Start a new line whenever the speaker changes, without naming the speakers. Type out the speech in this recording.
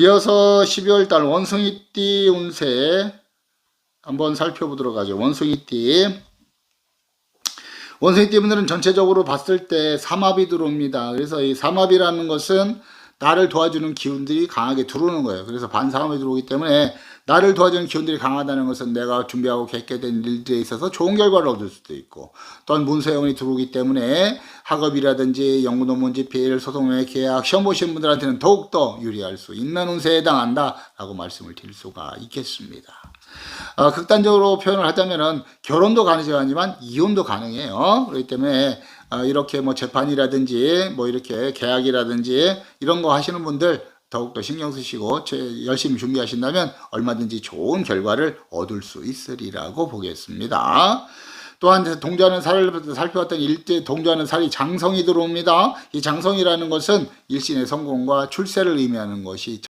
이어서 12월 달 원숭이띠 운세 한번 살펴보도록 하죠. 원숭이띠. 원숭이띠 분들은 전체적으로 봤을 때 삼합이 들어옵니다. 그래서 이 삼합이라는 것은 나를 도와주는 기운들이 강하게 들어오는 거예요. 그래서 반사함이 들어오기 때문에 나를 도와주는 기운들이 강하다는 것은 내가 준비하고 계획된 일들에 있어서 좋은 결과를 얻을 수도 있고 또한 문서영이 들어오기 때문에 학업이라든지 연구 논문 집필, 소송의 계약, 시험 보시는 분들한테는 더욱더 유리할 수 있는 운세에 해당한다 라고 말씀을 드릴 수가 있겠습니다. 어, 극단적으로 표현을 하자면은 결혼도 가능하지만 이혼도 가능해요. 그렇기 때문에 어, 이렇게 뭐 재판이라든지 뭐 이렇게 계약이라든지 이런 거 하시는 분들 더욱더 신경 쓰시고 제- 열심히 준비하신다면 얼마든지 좋은 결과를 얻을 수 있으리라고 보겠습니다. 또한 동조하는 살을 살펴봤더니 일제 동조하는 살이 장성이 들어옵니다. 이 장성이라는 것은 일신의 성공과 출세를 의미하는 것이